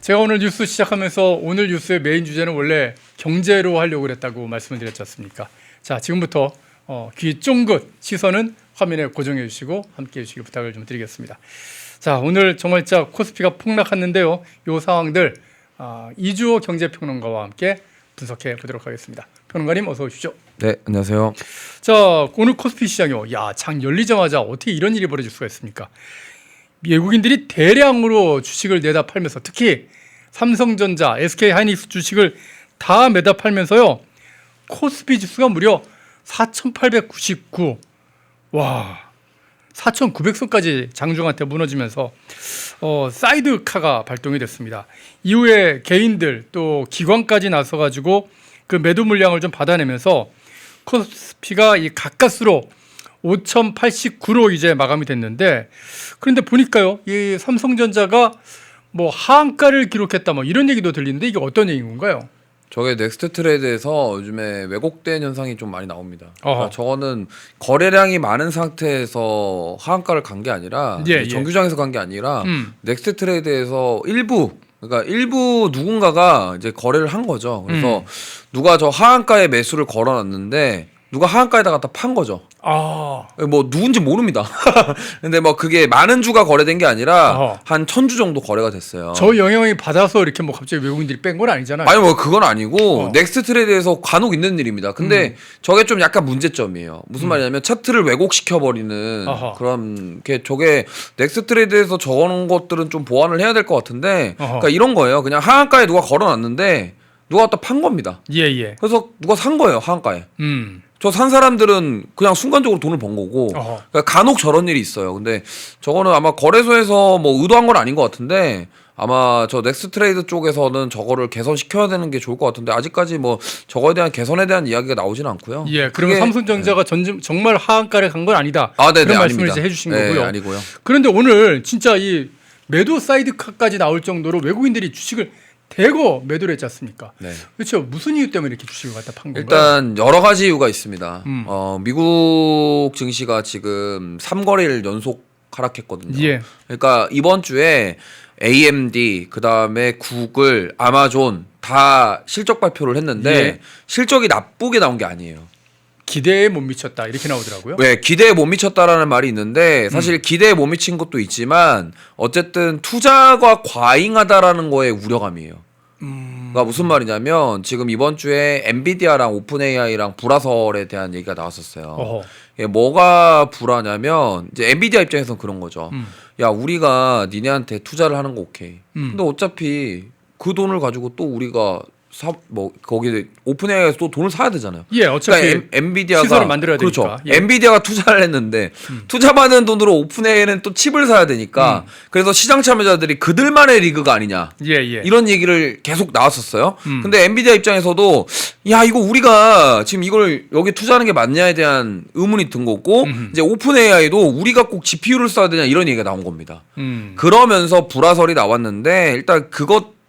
제가 오늘 뉴스 시작하면서 오늘 뉴스의 메인 주제는 원래 경제로 하려고 그랬다고 말씀을 드렸지 않습니까? 자, 지금부터 어, 귀 쫑긋 시선은 화면에 고정해 주시고 함께 해 주시길 부탁을 좀 드리겠습니다. 자, 오늘 정말 진짜 코스피가 폭락했는데요. 요 상황들 아, 이주호 경제평론가와 함께 분석해 보도록 하겠습니다. 평론가님 어서 오십시오. 네, 안녕하세요. 자, 오늘 코스피 시장이요. 야, 장 열리자마자 어떻게 이런 일이 벌어질 수가 있습니까? 외국인들이 대량으로 주식을 내다 팔면서 특히 삼성전자, SK 하이닉스 주식을 다 매다 팔면서요. 코스피 지수가 무려 4,899. 와. 4,900선까지 장중한테 무너지면서 어, 사이드카가 발동이 됐습니다. 이후에 개인들 또 기관까지 나서 가지고 그 매도 물량을 좀 받아내면서 코스피가 이 가까스로 5,089로 이제 마감이 됐는데 그런데 보니까요 이 삼성전자가 뭐 하한가를 기록했다 뭐 이런 얘기도 들리는데 이게 어떤 얘기인 건가요? 저게 넥스트 트레이드에서 요즘에 왜곡된 현상이 좀 많이 나옵니다. 그러니까 저거는 거래량이 많은 상태에서 하한가를 간 게 아니라 예, 예. 정규장에서 간 게 아니라 음. 넥스트 트레이드에서 일부 그러니까 일부 누군가가 이제 거래를 한 거죠. 그래서 음. 누가 저 하한가에 매수를 걸어놨는데 누가 하한가에다 갖다 판 거죠. 아, 뭐 누군지 모릅니다. 근데 뭐 그게 많은 주가 거래된 게 아니라 어허. 한 천 주 정도 거래가 됐어요. 저 영향이 받아서 이렇게 뭐 갑자기 외국인들이 뺀 건 아니잖아요. 아니 뭐 그건 아니고 어. 넥스트 트레이드에서 간혹 있는 일입니다. 근데 저게 좀 약간 문제점이에요. 무슨 말이냐면 차트를 왜곡시켜 버리는 음. 그런 게 저게 넥스트 트레이드에서 적어놓은 것들은 좀 보완을 해야 될 것 같은데 아하. 그러니까 이런 거예요. 그냥 하한가에 누가 걸어놨는데 누가 갖다 판 겁니다. 예, 예. 그래서 누가 산 거예요 하한가에. 음. 저 산 사람들은 그냥 순간적으로 돈을 번 거고 어허. 그러니까 간혹 저런 일이 있어요. 근데 저거는 아마 거래소에서 뭐 의도한 건 아닌 것 같은데 아마 저 넥스트 트레이드 쪽에서는 저거를 개선시켜야 되는 게 좋을 것 같은데 아직까지 뭐 저거에 대한 개선에 대한 이야기가 나오지는 않고요. 예, 그러면 그게- 삼성전자가 전, 정말 하한가를 간 건 아니다. 아, 네 네, 그런 말씀을 아닙니다. 이제 해주신 네, 거고요. 아니고요. 그런데 오늘 진짜 이 매도 사이드카까지 나올 정도로 외국인들이 주식을 대거 매도를 했지 않습니까? 네. 그렇죠. 무슨 이유 때문에 이렇게 주식을 갖다 판 건가요? 일단 여러 가지 이유가 있습니다. 음. 어, 미국 증시가 지금 3거래일 연속 하락했거든요. 예. 그러니까 이번 주에 AMD 그다음에 구글, 아마존 다 실적 발표를 했는데 예. 실적이 나쁘게 나온 게 아니에요. 기대에 못 미쳤다 이렇게 나오더라고요. 왜 기대에 못 미쳤다라는 말이 있는데 사실 음. 기대에 못 미친 것도 있지만 어쨌든 투자가 과잉하다라는 거에 우려감이에요. 음. 그러니까 무슨 말이냐면 지금 이번 주에 엔비디아랑 오픈 AI랑 불화설에 대한 얘기가 나왔었어요. 이게 뭐가 불화냐면 이제 엔비디아 입장에서는 그런 거죠. 음. 야 우리가 니네한테 투자를 하는 거 오케이. 음. 근데 어차피 그 돈을 가지고 또 우리가 사 뭐 거기 오픈 AI에서 또 돈을 사야 되잖아요. 예, 어차피 그러니까 엔, 엔비디아가 시설을 만들어야 그렇죠. 되니까. 예. 음. 엔비디아가 투자를 했는데 투자 받은 돈으로 오픈AI는 또 칩을 사야 되니까 그래서 시장 참여자들이 그들만의 리그가 아니냐. 예, 예. 이런 얘기를 계속 나왔었어요. 음. 근데 엔비디아 입장에서도 야 이거 우리가 지금 이걸 여기 투자하는 게 맞냐에 대한 의문이 든 거고 음흠. 이제 오픈 AI도 우리가 꼭 GPU를 써야 되냐 이런 얘기가 나온 겁니다. 음. 그러면서 불화설이 나왔는데 일단 그것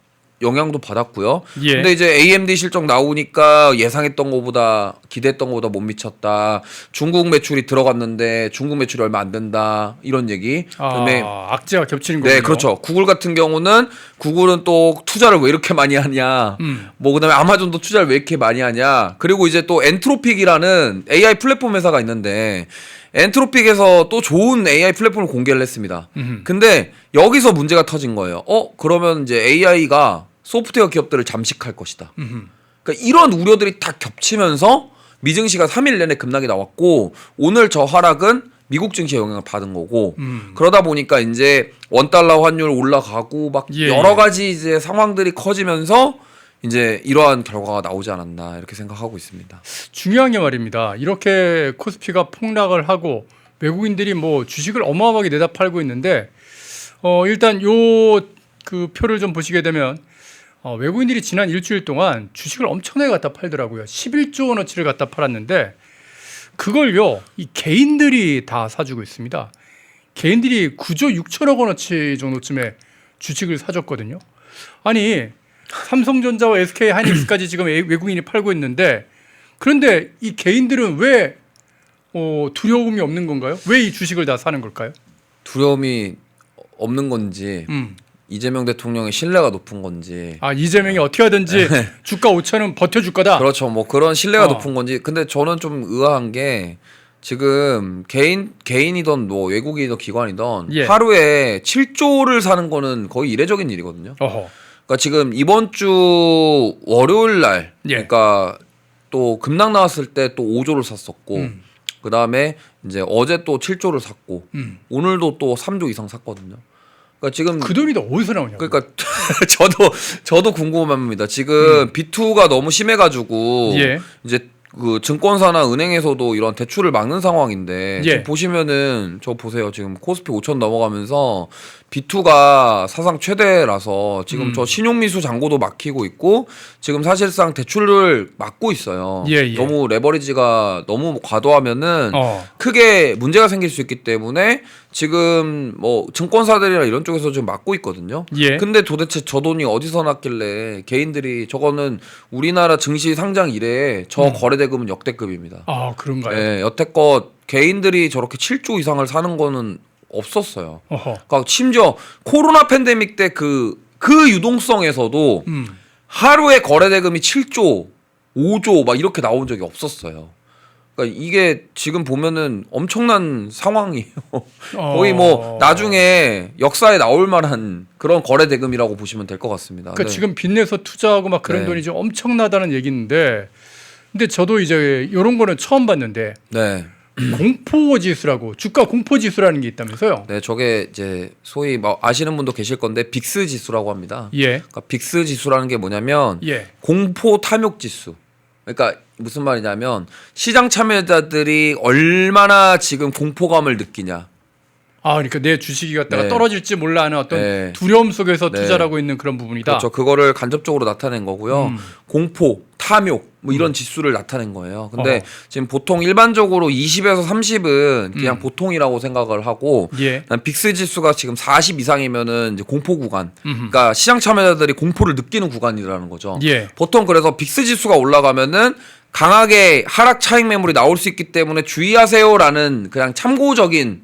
영향도 받았고요. 예. 근데 이제 AMD 실적 나오니까 예상했던 것보다 기대했던 것보다 못 미쳤다. 중국 매출이 들어갔는데 중국 매출이 얼마 안 된다. 이런 얘기. 그다음에 아, 악재가 겹치는 거군요. 네, 그렇죠. 구글 같은 경우는 구글은 또 투자를 왜 이렇게 많이 하냐. 음. 뭐 그다음에 아마존도 투자를 왜 이렇게 많이 하냐. 그리고 이제 또 엔트로픽이라는 AI 플랫폼 회사가 있는데 엔트로픽에서 또 좋은 AI 플랫폼을 공개를 했습니다. 음흠. 근데 여기서 문제가 터진 거예요. 어, 그러면 이제 AI가 소프트웨어 기업들을 잠식할 것이다. 음흠. 그러니까 이런 우려들이 다 겹치면서 미증시가 3일 내내 급락이 나왔고 오늘 저 하락은 미국 증시에 영향을 받은 거고 음. 그러다 보니까 이제 원 달러 환율 올라가고 막 예, 여러 예. 가지 이제 상황들이 커지면서 이제 이러한 결과가 나오지 않았나 이렇게 생각하고 있습니다. 중요한 게 말입니다. 이렇게 코스피가 폭락을 하고 외국인들이 뭐 주식을 어마어마하게 내다 팔고 있는데 어 일단 요 그 표를 좀 보시게 되면 어 외국인들이 지난 일주일 동안 주식을 엄청나게 갖다 팔더라고요. 11조 원어치를 갖다 팔았는데 그걸요 이 개인들이 다 사주고 있습니다. 개인들이 9조 6천억 원어치 정도쯤에 주식을 사줬거든요. 아니 삼성전자와 SK 하이닉스까지 지금 외- 외국인이 팔고 있는데 그런데 이 개인들은 왜 어, 두려움이 없는 건가요? 왜 이 주식을 다 사는 걸까요? 두려움이 없는 건지 음. 이재명 대통령의 신뢰가 높은 건지 아 이재명이 어떻게 하든지 주가 5천은 버텨줄 거다. 네. 그렇죠. 뭐 그런 신뢰가 어. 높은 건지. 근데 저는 좀 의아한 게 지금 개인 개인이던 뭐 외국인이던 기관이던 예. 하루에 7조를 사는 거는 거의 이례적인 일이거든요. 어허. 그러니까 지금 이번 주 월요일 날 예. 그러니까 또 급락 나왔을 때 또 5조를 샀었고 음. 그다음에 이제 어제 또 7조를 샀고 음. 오늘도 또 3조 이상 샀거든요. 그러니까 지금 그 돈이 다 어디서 나오냐고. 그러니까 저도 저도 궁금합니다. 지금 B2가 너무 심해가지고 음. 예. 이제 그 증권사나 은행에서도 이런 대출을 막는 상황인데 예. 지금 보시면은 저 보세요. 지금 코스피 5천 넘어가면서 B2가 사상 최대라서 지금 음. 저 신용미수 잔고도 막히고 있고 지금 사실상 대출을 막고 있어요. 예, 예. 너무 레버리지가 너무 과도하면은 어. 크게 문제가 생길 수 있기 때문에 지금 뭐 증권사들이나 이런 쪽에서 지금 막고 있거든요. 예. 근데 도대체 저 돈이 어디서 났길래 개인들이 저거는 우리나라 증시 상장 이래 저 음. 거래 대금은 역대급입니다. 아 그런가요? 예, 여태껏 개인들이 저렇게 7조 이상을 사는 거는 없었어요. 어허. 그러니까 심지어 코로나 팬데믹 때 그그 유동성에서도 음. 하루에 거래 대금이 7조, 5조 막 이렇게 나온 적이 없었어요. 그러니까 이게 지금 보면은 엄청난 상황이에요. 거의 뭐 어. 나중에 역사에 나올 만한 그런 거래 대금이라고 보시면 될 것 같습니다. 그러니까 네. 지금 빚내서 투자하고 막 그런 네. 돈이 좀 엄청나다는 얘기인데 근데 저도 이제 이런 거는 처음 봤는데 네. 공포 지수라고 주가 공포 지수라는 게 있다면서요? 네, 저게 이제 소위 뭐 아시는 분도 계실 건데 빅스 지수라고 합니다. 예. 그러니까 빅스 지수라는 게 뭐냐면 예. 공포 탐욕 지수. 그러니까 무슨 말이냐면 시장 참여자들이 얼마나 지금 공포감을 느끼냐. 아, 그러니까 내 주식이 갖다가 네. 떨어질지 몰라 하는 어떤 네. 두려움 속에서 네. 투자를 하고 있는 그런 부분이다. 그렇죠. 그거를 간접적으로 나타낸 거고요. 음. 공포, 탐욕 뭐 이런 지수를 나타낸 거예요. 근데 어. 지금 보통 일반적으로 20에서 30은 그냥 음. 보통이라고 생각을 하고 예. 난 빅스 지수가 지금 40 이상이면은 이제 공포 구간. 음흠. 그러니까 시장 참여자들이 공포를 느끼는 구간이라는 거죠. 예. 보통 그래서 빅스 지수가 올라가면은 강하게 하락 차익 매물이 나올 수 있기 때문에 주의하세요라는 그냥 참고적인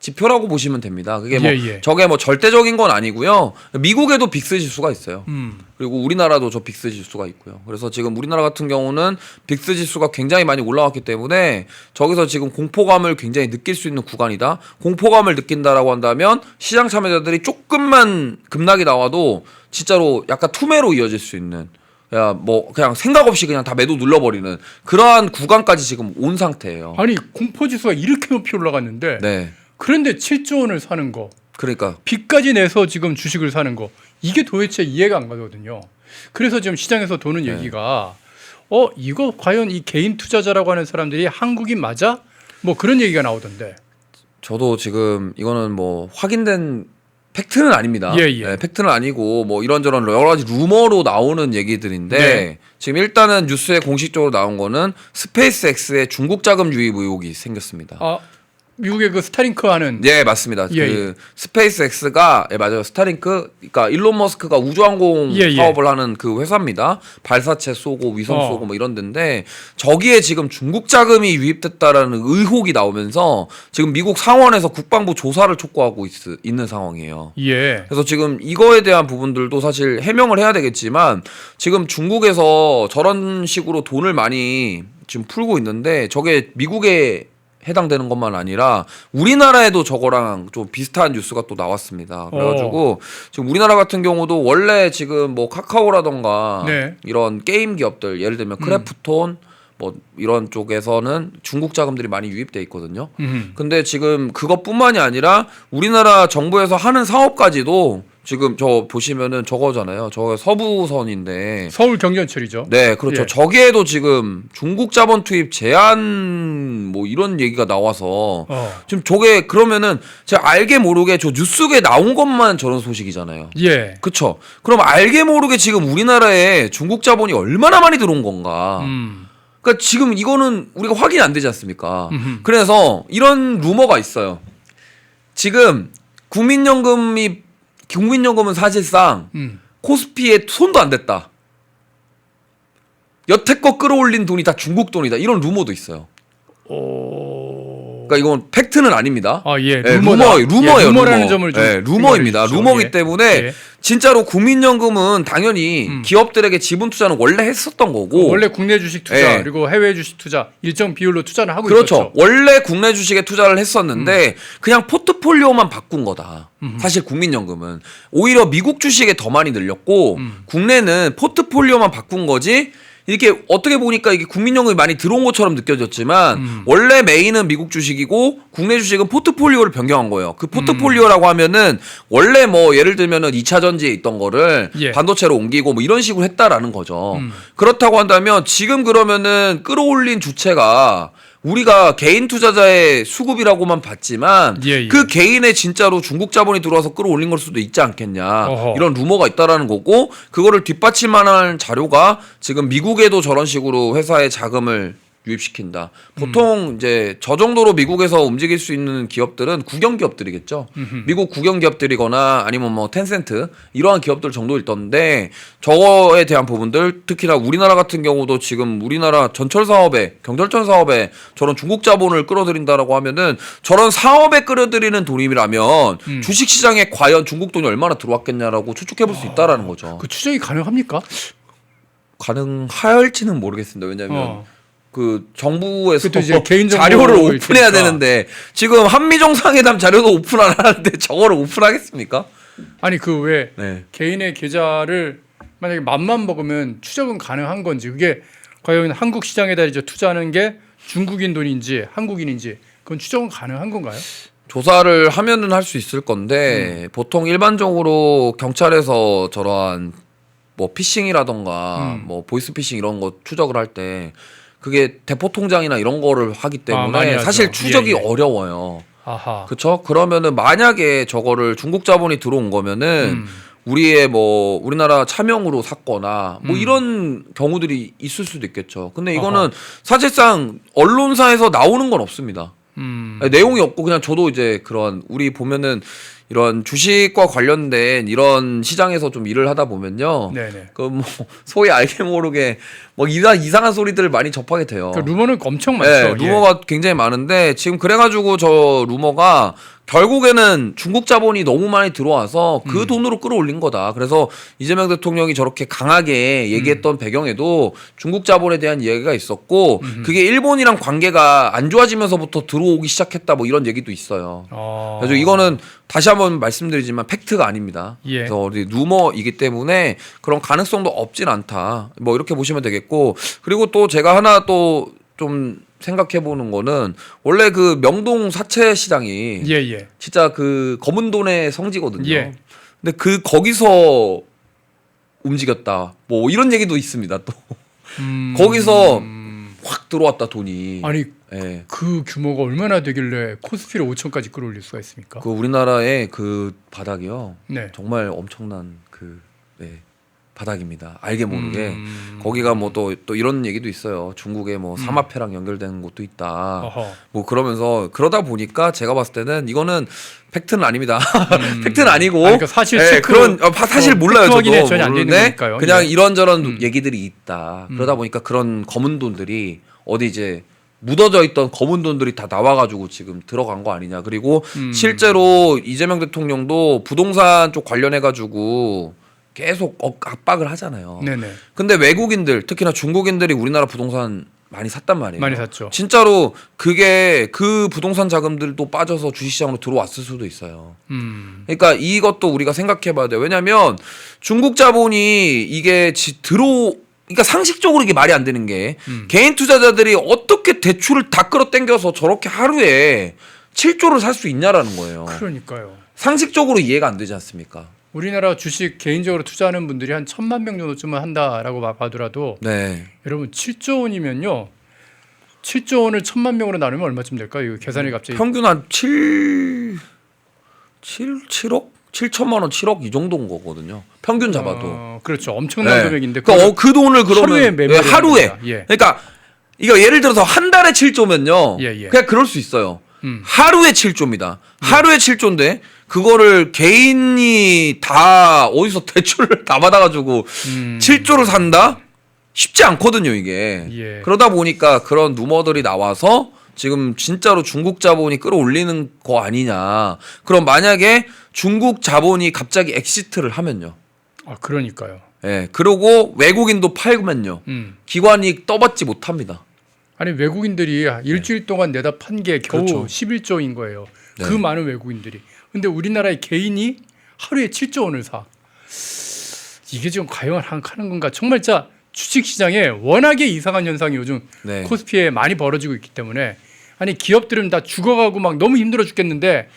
지표라고 보시면 됩니다. 그게 뭐 예, 예. 저게 뭐 절대적인 건 아니고요. 미국에도 빅스 지수가 있어요. 음. 그리고 우리나라도 저 빅스 지수가 있고요. 그래서 지금 우리나라 같은 경우는 빅스 지수가 굉장히 많이 올라왔기 때문에 저기서 지금 공포감을 굉장히 느낄 수 있는 구간이다. 공포감을 느낀다라고 한다면 시장 참여자들이 조금만 급락이 나와도 진짜로 약간 투매로 이어질 수 있는 야 뭐 그냥 생각 없이 그냥 다 매도 눌러버리는 그러한 구간까지 지금 온 상태예요. 아니 공포 지수가 이렇게 높이 올라갔는데 네, 그런데 7조 원을 사는 거, 그러니까 빚까지 내서 지금 주식을 사는 거 이게 도대체 이해가 안 가거든요. 그래서 지금 시장에서 도는 네. 얘기가 어 이거 과연 이 개인 투자자라고 하는 사람들이 한국인 맞아? 뭐 그런 얘기가 나오던데. 저도 지금 이거는 뭐 확인된 팩트는 아닙니다. 예, 예. 네, 팩트는 아니고 뭐 이런저런 여러 가지 루머로 나오는 얘기들인데 네. 지금 일단은 뉴스에 공식적으로 나온 거는 스페이스 X의 중국 자금 유입 의혹이 생겼습니다. 아 미국의 그 스타링크 하는 네 맞습니다. 예, 그 스페이스 X가 예 맞아요 스타링크 그러니까 일론 머스크가 우주항공 예, 예. 사업을 하는 그 회사입니다. 발사체 쏘고 위성 어. 쏘고 뭐 이런 데인데 저기에 지금 중국 자금이 유입됐다라는 의혹이 나오면서 지금 미국 상원에서 국방부 조사를 촉구하고 있, 있는 상황이에요. 예. 그래서 지금 이거에 대한 부분들도 사실 해명을 해야 되겠지만 지금 중국에서 저런 식으로 돈을 많이 지금 풀고 있는데 저게 미국에 해당되는 것만 아니라 우리나라에도 저거랑 좀 비슷한 뉴스가 또 나왔습니다. 그래가지고 지금 우리나라 같은 경우도 원래 지금 뭐 카카오라던가 네. 이런 게임 기업들 예를 들면 크래프톤 뭐 이런 쪽에서는 중국 자금들이 많이 유입돼 있거든요. 음. 근데 지금 그것뿐만이 아니라 우리나라 정부에서 하는 사업까지도 지금 저 보시면은 저거잖아요. 저 서부선인데 서울 경전철이죠. 네, 그렇죠. 예. 저기에도 지금 중국 자본 투입 제한 뭐 이런 얘기가 나와서 어. 지금 저게 그러면은 제가 알게 모르게 저 뉴스에 나온 것만 저런 소식이잖아요. 예. 그쵸? 그럼 알게 모르게 지금 우리나라에 중국 자본이 얼마나 많이 들어온 건가? 음. 그러니까 지금 이거는 우리가 확인이 안 되지 않습니까? 음흠. 그래서 이런 루머가 있어요. 지금 국민연금이 국민연금은 사실상 음. 코스피에 손도 안 댔다. 여태껏 끌어올린 돈이 다 중국 돈이다. 이런 루머도 있어요. 오. 그러니까 이건 팩트는 아닙니다. 아 예. 예, 루머다. 루머, 루머예요. 예, 루머라는 루머. 점을 좀 예, 루머입니다. 루머기 예. 때문에 예. 진짜로 국민연금은 당연히 기업들에게 지분 투자는 원래 했었던 거고 원래 국내 주식 투자 예. 그리고 해외 주식 투자 일정 비율로 투자를 하고 그렇죠. 있었죠. 원래 국내 주식에 투자를 했었는데 그냥 포트폴리오만 바꾼 거다. 사실 국민연금은 오히려 미국 주식에 더 많이 늘렸고 국내는 포트폴리오만 바꾼 거지. 이렇게 어떻게 보니까 이게 국민연금이 많이 들어온 것처럼 느껴졌지만 원래 메인은 미국 주식이고 국내 주식은 포트폴리오를 변경한 거예요. 그 포트폴리오라고 하면은 원래 뭐 예를 들면은 2차 전지에 있던 거를 예. 반도체로 옮기고 뭐 이런 식으로 했다라는 거죠. 그렇다고 한다면 지금 그러면은 끌어올린 주체가 우리가 개인 투자자의 수급이라고만 봤지만 예, 예. 그 개인의 진짜로 중국 자본이 들어와서 끌어올린 걸 수도 있지 않겠냐 어허. 이런 루머가 있다라는 거고 그거를 뒷받침만한 자료가 지금 미국에도 저런 식으로 회사의 자금을 유입시킨다. 보통 이제 저 정도로 미국에서 움직일 수 있는 기업들은 국영 기업들이겠죠. 미국 국영 기업들이거나 아니면 뭐 텐센트 이러한 기업들 정도일 텐데 저거에 대한 부분들 특히나 우리나라 같은 경우도 지금 우리나라 전철 사업에 경철천 사업에 저런 중국 자본을 끌어들인다라고 하면은 저런 사업에 끌어들이는 돈이라면 주식 시장에 과연 중국 돈이 얼마나 들어왔겠냐라고 추측해 볼 수 있다라는 거죠. 그 추정이 가능합니까? 가능할지는 모르겠습니다. 왜냐하면 어. 그 정부에서 개인 자료를 오픈해야 테니까. 되는데 지금 한미 정상회담 자료도 오픈 안 하는데 저거를 오픈하겠습니까? 아니 그왜 네. 개인의 계좌를 만약에 맘만 먹으면 추적은 가능한 건지 그게 과연 한국 시장에다 이제 투자하는 게 중국인 돈인지 한국인인지 그건 추적은 가능한 건가요? 조사를 하면은 할 수 있을 건데 음. 보통 일반적으로 경찰에서 저러한 뭐 피싱이라던가 음. 뭐 보이스피싱 이런 거 추적을 할 때 그게 대포 통장이나 이런 거를 하기 아, 많이 때문에 하죠. 사실 추적이 예, 예. 어려워요. 아하. 그쵸? 그러면은 만약에 저거를 중국 자본이 들어온 거면은 음. 우리의 뭐 우리나라 차명으로 샀거나 뭐 음. 이런 경우들이 있을 수도 있겠죠. 근데 이거는 사실상 언론사에서 나오는 건 없습니다. 음. 아니, 내용이 없고 그냥 저도 이제 그런 우리 보면은 이런 주식과 관련된 이런 시장에서 좀 일을 하다 보면요. 그 뭐 소위 알게 모르게 뭐 이상 이상한 소리들을 많이 접하게 돼요. 그 루머는 엄청 많죠. 네, 예. 루머가 굉장히 많은데 지금 그래가지고 저 루머가 결국에는 중국 자본이 너무 많이 들어와서 음. 그 돈으로 끌어올린 거다. 그래서 이재명 대통령이 저렇게 강하게 음. 얘기했던 배경에도 중국 자본에 대한 이야기가 있었고 그게 일본이랑 관계가 안 좋아지면서부터 들어오기 시작했다. 뭐 이런 얘기도 있어요. 어. 그래서 이거는 다시 한번 말씀드리지만 팩트가 아닙니다. 예. 그래서 우리 루머이기 때문에 그런 가능성도 없진 않다. 뭐 이렇게 보시면 되겠고 그리고 또 제가 하나 또 좀 생각해 보는 거는 원래 그 명동 사채 시장이 예 예. 진짜 그 검은 돈의 성지거든요. 예. 근데 그 거기서 움직였다. 뭐 이런 얘기도 있습니다. 또 음. 거기서 확 들어왔다 돈이. 아니 예. 그 규모가 얼마나 되길래 코스피를 5천까지 끌어올릴 수가 있습니까? 그 우리나라의 그 바닥이요. 네. 정말 엄청난 그 네, 바닥입니다. 알게 모르게 음. 거기가 뭐 또 또 이런 얘기도 있어요. 중국에 뭐 사마패랑 연결되는 곳도 있다. 어허. 뭐 그러면서 그러다 보니까 제가 봤을 때는 이거는 팩트는 아닙니다. 팩트는 아니고 음. 아니, 그러니까 사실 예, 체크- 그런 어, 파- 사실 어, 몰라요. 저도 전혀 안 되는 거니까요. 그냥 예. 이런저런 음. 얘기들이 있다. 그러다 보니까 그런 검은 돈들이 어디 이제 묻어져 있던 검은 돈들이 다 나와가지고 지금 들어간 거 아니냐. 그리고 음. 실제로 이재명 대통령도 부동산 쪽 관련해가지고 계속 억- 압박을 하잖아요. 네네. 근데 외국인들 특히나 중국인들이 우리나라 부동산 많이 샀단 말이에요. 많이 샀죠. 진짜로 그게 그 부동산 자금들도 빠져서 주식시장으로 들어왔을 수도 있어요. 음. 그러니까 이것도 우리가 생각해봐야 돼요. 왜냐하면 중국 자본이 이게 지- 들어 그러니까 상식적으로 이게 말이 안 되는 게 음. 개인 투자자들이 어떻게 대출을 다 끌어당겨서 저렇게 하루에 7조를 살 수 있냐라는 거예요. 그러니까요. 상식적으로 이해가 안 되지 않습니까? 우리나라 주식 개인적으로 투자하는 분들이 한 천만 명 정도쯤은 한다라고 봐- 봐더라도 네. 여러분 7조 원이면요. 7조 원을 천만 명으로 나누면 얼마쯤 될까요? 이거 계산이 갑자기 평균 한 7, 7, 7억? 7천만 원, 7억 이 정도인 거거든요. 평균 잡아도. 어, 그렇죠. 엄청난 네. 금액인데 그러니까 어, 그 돈을 그러면 하루에 예, 매매를 하루에. 합니다. 예. 그러니까 이거 예를 들어서 한 달에 7조면요. 예, 예. 그냥 그럴 수 있어요. 음. 하루에 7조입니다. 하루에 7조인데 그거를 개인이 다 어디서 대출을 다 받아가지고 음. 7조를 산다? 쉽지 않거든요 이게. 예. 그러다 보니까 그런 루머들이 나와서 지금 진짜로 중국 자본이 끌어올리는 거 아니냐. 그럼 만약에 중국 자본이 갑자기 엑시트를 하면요. 아 그러니까요. 예. 그러고 외국인도 팔면요. 음. 기관이 떠받지 못합니다. 아니 외국인들이 일주일 동안 내다 판 게 겨우 네. 그렇죠. 11조인 거예요. 네. 그 많은 외국인들이. 근데 우리나라의 개인이 하루에 7조 원을 사. 이게 지금 과연 하는 건가? 정말 자 주식 시장에 워낙에 이상한 현상이 요즘 네. 코스피에 많이 벌어지고 있기 때문에 아니 기업들은 다 죽어가고 막 너무 힘들어 죽겠는데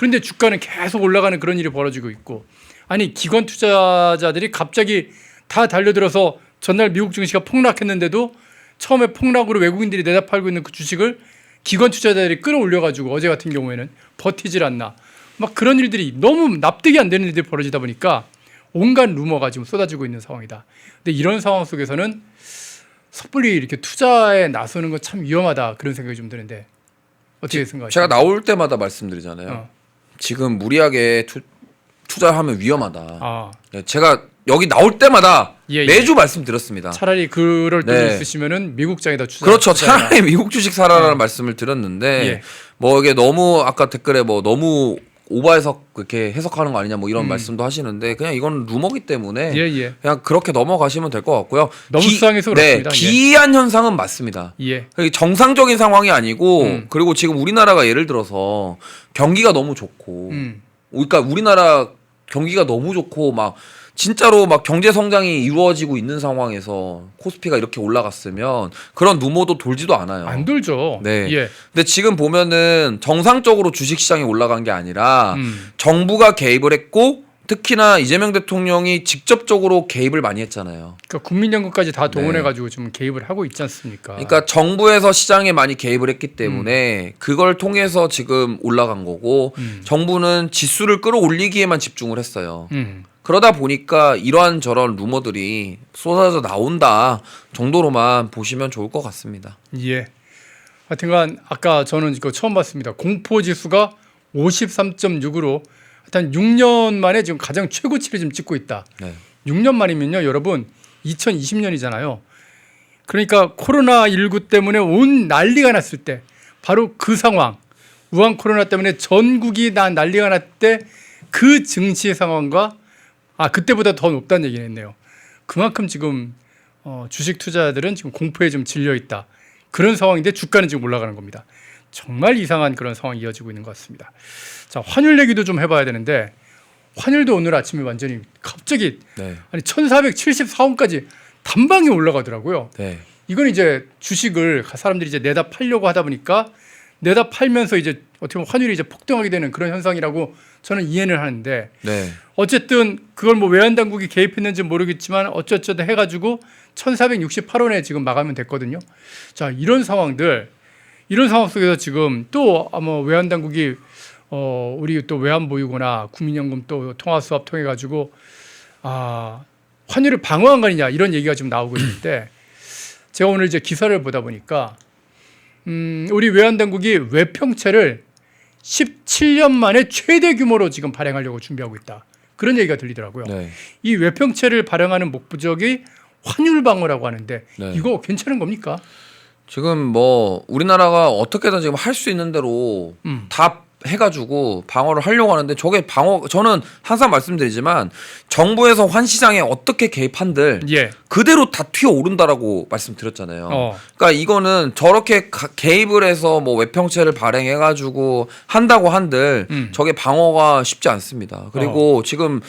그런데 주가는 계속 올라가는 그런 일이 벌어지고 있고 아니 기관 투자자들이 갑자기 다 달려들어서 전날 미국 증시가 폭락했는데도 처음에 폭락으로 외국인들이 내다 팔고 있는 그 주식을 기관 투자자들이 끌어올려가지고 어제 같은 경우에는 버티질 않나 막 그런 일들이 너무 납득이 안 되는 일들이 벌어지다 보니까 온갖 루머가 지금 쏟아지고 있는 상황이다. 근데 이런 상황 속에서는 섣불리 이렇게 투자에 나서는 건 참 위험하다 그런 생각이 좀 드는데 어떻게 생각하세요? 제가 나올 때마다 말씀드리잖아요. 어. 지금 무리하게 투, 투자하면 위험하다. 아 네, 제가 여기 나올 때마다 예, 예. 매주 말씀드렸습니다. 차라리 그럴 때 네. 있으시면은 미국장에다 투자 그렇죠. 투자해라. 차라리 미국 주식 사라라는 말씀을 드렸는데 예. 뭐 이게 너무 아까 댓글에 뭐 너무 오버해석 그렇게 해석하는 거 아니냐 뭐 이런 음. 말씀도 하시는데 그냥 이건 루머기 때문에 예, 예. 그냥 그렇게 넘어가시면 될 것 같고요. 너무 수상해서 네, 그렇습니다. 예. 기이한 현상은 맞습니다. 예. 정상적인 상황이 아니고 음. 그리고 지금 우리나라가 예를 들어서 경기가 너무 좋고 음. 그러니까 우리나라 경기가 너무 좋고 막 진짜로 막 경제 성장이 이루어지고 있는 상황에서 코스피가 이렇게 올라갔으면 그런 루머도 돌지도 않아요. 안 돌죠. 네. 예. 근데 지금 보면은 정상적으로 주식 시장이 올라간 게 아니라 음. 정부가 개입을 했고 특히나 이재명 대통령이 직접적으로 개입을 많이 했잖아요. 그러니까 국민연금까지 다 동원해 네. 가지고 지금 개입을 하고 있지 않습니까? 그러니까 정부에서 시장에 많이 개입을 했기 음. 때문에 그걸 통해서 지금 올라간 거고 음. 정부는 지수를 끌어올리기에만 집중을 했어요. 음. 그러다 보니까 이러한 저런 루머들이 쏟아져 나온다 정도로만 보시면 좋을 것 같습니다. 예. 하여튼간 아까 저는 이거 처음 봤습니다. 공포 지수가 53.6으로 하여튼 6년 만에 지금 가장 최고치를 지금 찍고 있다. 네. 6년 만이면요, 여러분 2020년이잖아요. 그러니까 코로나 19 때문에 온 난리가 났을 때 바로 그 상황 우한 코로나 때문에 전국이 다 난리가 났을 때 그 증시 상황과 아 그때보다 더 높다는 얘기겠네요. 그만큼 지금 어, 주식 투자자들은 지금 공포에 좀 질려 있다. 그런 상황인데 주가는 지금 올라가는 겁니다. 정말 이상한 그런 상황이 이어지고 있는 것 같습니다. 자 환율 얘기도 좀 해봐야 되는데 환율도 오늘 아침에 완전히 갑자기 네. 아니 1474원까지 단방에 올라가더라고요. 네. 이건 이제 주식을 사람들이 이제 내다 팔려고 하다 보니까 내다 팔면서 이제 어떻게 보면 환율이 이제 폭등하게 되는 그런 현상이라고 저는 이해는 하는데 네. 어쨌든 그걸 뭐 외환 당국이 개입했는지 모르겠지만 어쩌저쩌 해가지고 1,468원에 지금 마감은 됐거든요. 자 이런 상황들 이런 상황 속에서 지금 또 아마 외환 당국이 어 우리 또 외환 보유고나 국민연금 또 통화 수합 통해 가지고 아 환율을 방어한 거 아니냐 이런 얘기가 지금 나오고 있는데 제가 오늘 이제 기사를 보다 보니까 음 우리 외환 당국이 외평채를 17년 만에 최대 규모로 지금 발행하려고 준비하고 있다. 그런 얘기가 들리더라고요. 네. 이 외평채를 발행하는 목적이 환율 방어라고 하는데 네. 이거 괜찮은 겁니까? 지금 뭐 우리나라가 어떻게든 지금 할 수 있는 대로 음. 다 해가지고 방어를 하려고 하는데 저게 방어 저는 항상 말씀드리지만 정부에서 환 시장에 어떻게 개입한들 예. 그대로 다 튀어 오른다라고 말씀드렸잖아요. 어. 그러니까 이거는 저렇게 가- 개입을 해서 뭐 외평채를 발행해가지고 한다고 한들 음. 어. 저게 방어가 쉽지 않습니다. 그리고 지금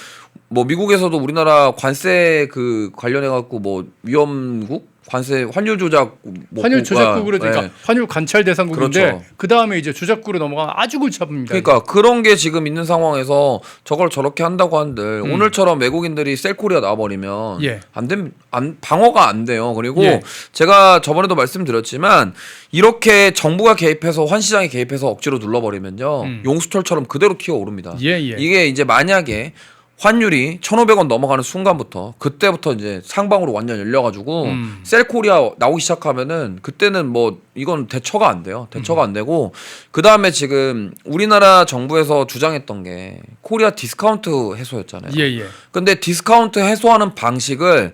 뭐 미국에서도 우리나라 관세 그 관련해 갖고 뭐 위험국 관세 환율 조작 뭐 환율 조작국으로 네. 그러니까 환율 관찰 대상국인데 그렇죠. 그 다음에 이제 조작국으로 넘어가면 아주 골치 아픕니다. 그러니까 그런 게 지금 있는 상황에서 저걸 저렇게 한다고 한들 음. 오늘처럼 외국인들이 셀코리아 나와버리면 예. 안 됨, 안, 방어가 안 돼요. 그리고 예. 제가 저번에도 말씀드렸지만 이렇게 정부가 개입해서 환 시장에 개입해서 억지로 눌러버리면요 음. 용수철처럼 그대로 튀어 오릅니다. 예, 예. 이게 이제 만약에 환율이 1,500원 넘어가는 순간부터 그때부터 이제 상방으로 완전 열려가지고 음. 셀코리아 나오기 시작하면은 그때는 뭐 이건 대처가 안 돼요. 음. 대처가 안 되고 그 다음에 지금 우리나라 정부에서 주장했던 게 코리아 디스카운트 해소였잖아요. 예, 예. 근데 디스카운트 해소하는 방식을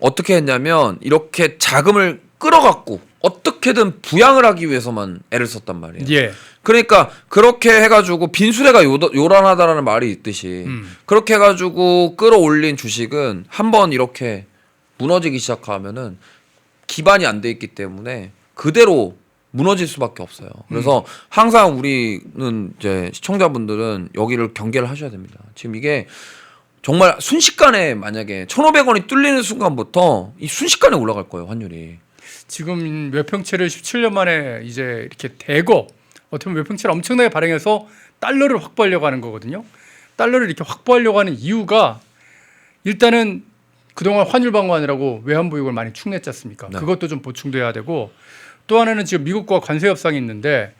어떻게 했냐면 이렇게 자금을 끌어갖고 어떻게든 부양을 하기 위해서만 애를 썼단 말이에요. 예. 그러니까 그렇게 해가지고 빈수레가 요, 요란하다라는 말이 있듯이 음. 그렇게 해가지고 끌어올린 주식은 한번 이렇게 무너지기 시작하면은 기반이 안 돼 있기 때문에 그대로 무너질 수밖에 없어요. 그래서 항상 우리는 이제 시청자분들은 여기를 경계를 하셔야 됩니다. 지금 이게 정말 순식간에 만약에 1,500원이 뚫리는 순간부터 이 순식간에 올라갈 거예요, 환율이. 지금 외평채를 17년 만에 이제 이렇게 대거 어떻게 보면 외평채를 엄청나게 발행해서 달러를 확보하려고 하는 거거든요. 달러를 이렇게 확보하려고 하는 이유가 일단은 그동안 환율 방어하느라고 외환 보유고를 많이 축냈지 않습니까? 네. 그것도 좀 보충돼야 되고 또 하나는 지금 미국과 관세 협상이 있는데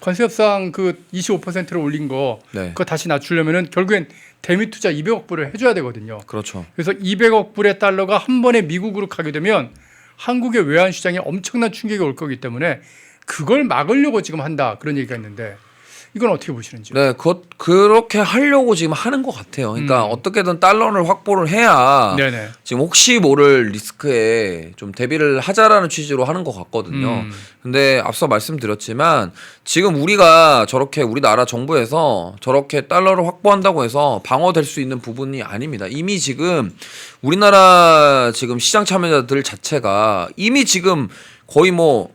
관세 협상 그 25%를 올린 거 네. 그거 다시 낮추려면은 결국엔 대미 투자 200억 불을 해줘야 되거든요. 그렇죠. 그래서 200억 불의 달러가 한 번에 미국으로 가게 되면 한국의 외환 시장에 엄청난 충격이 올 거기 때문에 그걸 막으려고 지금 한다. 그런 얘기가 있는데 이건 어떻게 보시는지? 네, 그, 그렇게 하려고 지금 하는 것 같아요. 그러니까 음. 어떻게든 달러를 확보를 해야 네네. 지금 혹시 모를 리스크에 좀 대비를 하자라는 취지로 하는 것 같거든요. 음. 근데 앞서 말씀드렸지만 지금 우리가 저렇게 우리나라 정부에서 저렇게 달러를 확보한다고 해서 방어될 수 있는 부분이 아닙니다. 이미 지금 우리나라 지금 시장 참여자들 자체가 이미 지금 거의 뭐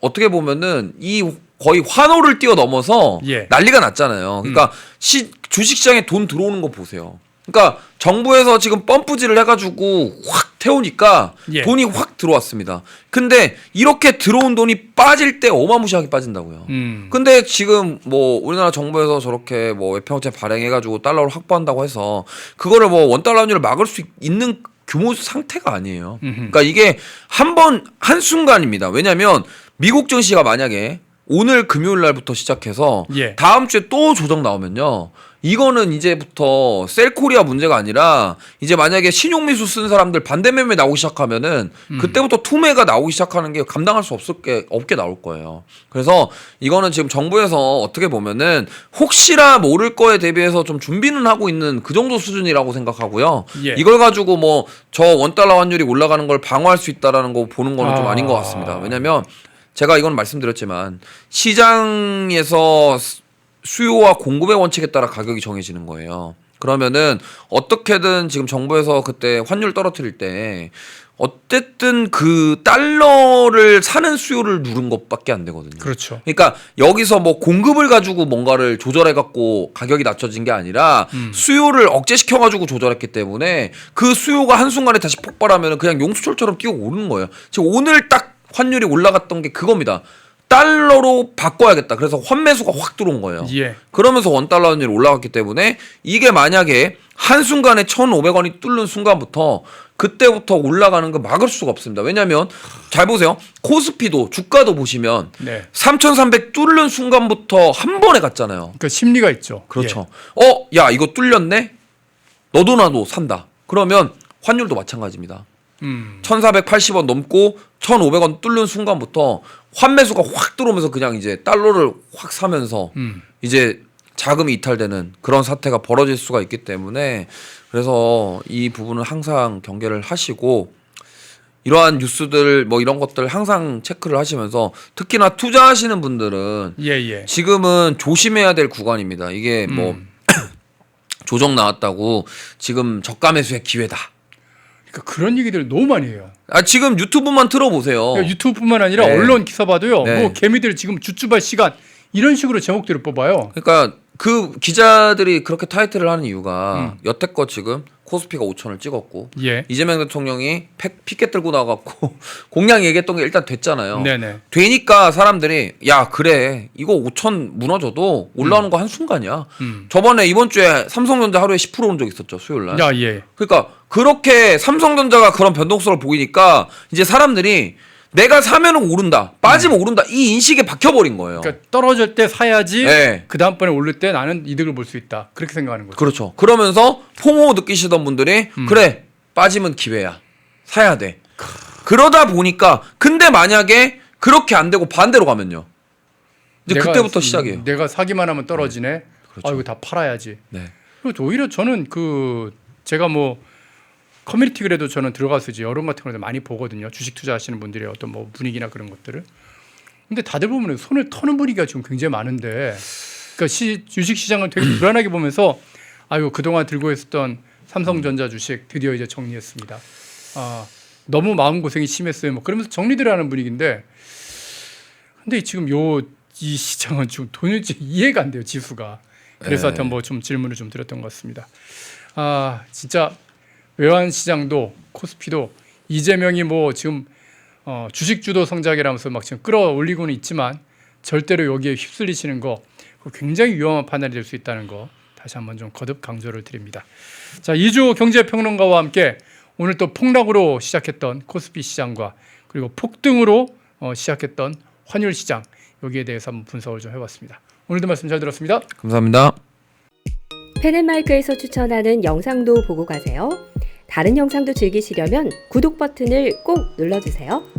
어떻게 보면은 이 거의 환호를 뛰어넘어서 예. 난리가 났잖아요. 그러니까 시, 주식시장에 돈 들어오는 거 보세요. 그러니까 정부에서 지금 펌프질을 해가지고 확 태우니까 예. 돈이 확 들어왔습니다. 근데 이렇게 들어온 돈이 빠질 때 어마무시하게 빠진다고요. 음. 근데 지금 뭐 우리나라 정부에서 저렇게 뭐 외평채 발행해가지고 달러를 확보한다고 해서 그거를 뭐 원달러 환율을 막을 수 있는 규모 상태가 아니에요. 음흠. 그러니까 이게 한 번 한 순간입니다. 왜냐하면 미국 증시가 만약에 오늘 금요일 날부터 시작해서 예. 다음 주에 또 조정 나오면요. 이거는 이제부터 셀코리아 문제가 아니라 이제 만약에 신용미수 쓴 사람들 반대 매매 나오기 시작하면은 음. 그때부터 투매가 나오기 시작하는 게 감당할 수 없을 게 없게 나올 거예요. 그래서 이거는 지금 정부에서 어떻게 보면은 혹시나 모를 거에 대비해서 좀 준비는 하고 있는 그 정도 수준이라고 생각하고요. 예. 이걸 가지고 뭐 저 원달러 환율이 올라가는 걸 방어할 수 있다라는 거 보는 거는 좀 아. 아닌 것 같습니다. 왜냐면 제가 이건 말씀드렸지만 시장에서 수- 수요와 공급의 원칙에 따라 가격이 정해지는 거예요. 그러면은 어떻게든 지금 정부에서 그때 환율 떨어뜨릴 때 어쨌든 그 달러를 사는 수요를 누른 것밖에 안 되거든요. 그렇죠. 그러니까 여기서 뭐 공급을 가지고 뭔가를 조절해 갖고 가격이 낮춰진 게 아니라 음. 수요를 억제시켜 가지고 조절했기 때문에 그 수요가 한순간에 다시 폭발하면 그냥 용수철처럼 뛰어 오르는 거예요. 지금 오늘 딱 환율이 올라갔던 게 그겁니다. 달러로 바꿔야겠다. 그래서 환매수가 확 들어온 거예요. 예. 그러면서 원달러 환율이 올라갔기 때문에 이게 만약에 한순간에 1,500원이 뚫는 순간부터 그때부터 올라가는 거 막을 수가 없습니다. 왜냐면 잘 보세요. 코스피도 주가도 보시면 네. 3,300 뚫는 순간부터 한 번에 갔잖아요. 그 심리가 있죠. 그렇죠. 어, 야, 이거 뚫렸네? 너도 나도 산다. 그러면 환율도 마찬가지입니다. 예. 음. 1,480원 넘고 1,500원 뚫는 순간부터 환매수가 확 들어오면서 그냥 이제 달러를 확 사면서 음. 이제 자금이 이탈되는 그런 사태가 벌어질 수가 있기 때문에 그래서 이 부분은 항상 경계를 하시고 이러한 뉴스들 뭐 이런 것들 항상 체크를 하시면서 특히나 투자하시는 분들은 예, 예. 지금은 조심해야 될 구간입니다. 이게 뭐 음. 조정 나왔다고 지금 저가 매수의 기회다. 그러니까 그런 얘기들 너무 많이 해요. 아 지금 유튜브만 틀어보세요. 그러니까 유튜브뿐만 아니라 네. 언론 기사 봐도요. 네. 뭐 개미들 지금 주주발 시간 이런 식으로 제목들을 뽑아요. 그러니까 그 기자들이 그렇게 타이틀을 하는 이유가 음. 여태껏 지금 코스피가 5천을 찍었고 예. 이재명 대통령이 팩, 피켓 들고 나가고 공약 얘기했던 게 일단 됐잖아요. 네네. 되니까 사람들이 야 그래 이거 5천 무너져도 올라오는 거한 순간이야. 음. 저번에 이번 주에 삼성전자 하루에 10%온 적 있었죠 수요일 날. 야, 예. 그러니까 그렇게 삼성전자가 그런 변동성을 보이니까 이제 사람들이 내가 사면은 오른다, 빠지면 오른다 이 인식에 박혀버린 거예요. 음. 그러니까 떨어질 때 사야지. 네. 그 다음번에 오를 때 나는 이득을 볼 수 있다. 그렇게 생각하는 거죠. 그렇죠. 그러면서 포모 느끼시던 분들이 음. 그래 빠지면 기회야 사야 돼. 그러다 보니까 근데 만약에 그렇게 안 되고 반대로 가면요. 이제 내가- 그때부터 시작이에요. 내가 사기만 하면 떨어지네. 그렇죠. 아 이거 다 팔아야지. 네. 그리고 오히려 저는 그 제가 뭐 커뮤니티 그래도 저는 들어가서 이제 여론 같은 걸 많이 보거든요. 주식 투자하시는 분들의 어떤 뭐 분위기나 그런 것들을. 근데 다들 보면 손을 터는 분위기가 지금 굉장히 많은데, 그러니까 시, 주식 시장을 되게 불안하게 보면서 아유 그동안 들고 있었던 삼성전자 주식 드디어 이제 정리했습니다. 아 너무 마음 고생이 심했어요. 뭐 그러면서 정리들 하는 분위기인데, 근데 지금 요 이 시장은 지금 도대체 이해가 안 돼요 지수가. 그래서 네. 하여튼 뭐 좀 질문을 좀 드렸던 것 같습니다. 아 진짜 외환 시장도 코스피도 이재명이 뭐 지금 어, 주식 주도 성장이라면서 막 지금 끌어올리고는 있지만 절대로 여기에 휩쓸리시는 거 굉장히 위험한 판단이 될 수 있다는 거 다시 한번 좀 거듭 강조를 드립니다. 자 이주 경제평론가와 함께 오늘 또 폭락으로 시작했던 코스피 시장과 그리고 폭등으로 어, 시작했던 환율 시장 여기에 대해서 한번 분석을 좀 해봤습니다. 오늘도 말씀 잘 들었습니다. 감사합니다. 펜앤마이크에서 추천하는 영상도 보고 가세요. 다른 영상도 즐기시려면 구독 버튼을 꼭 눌러주세요.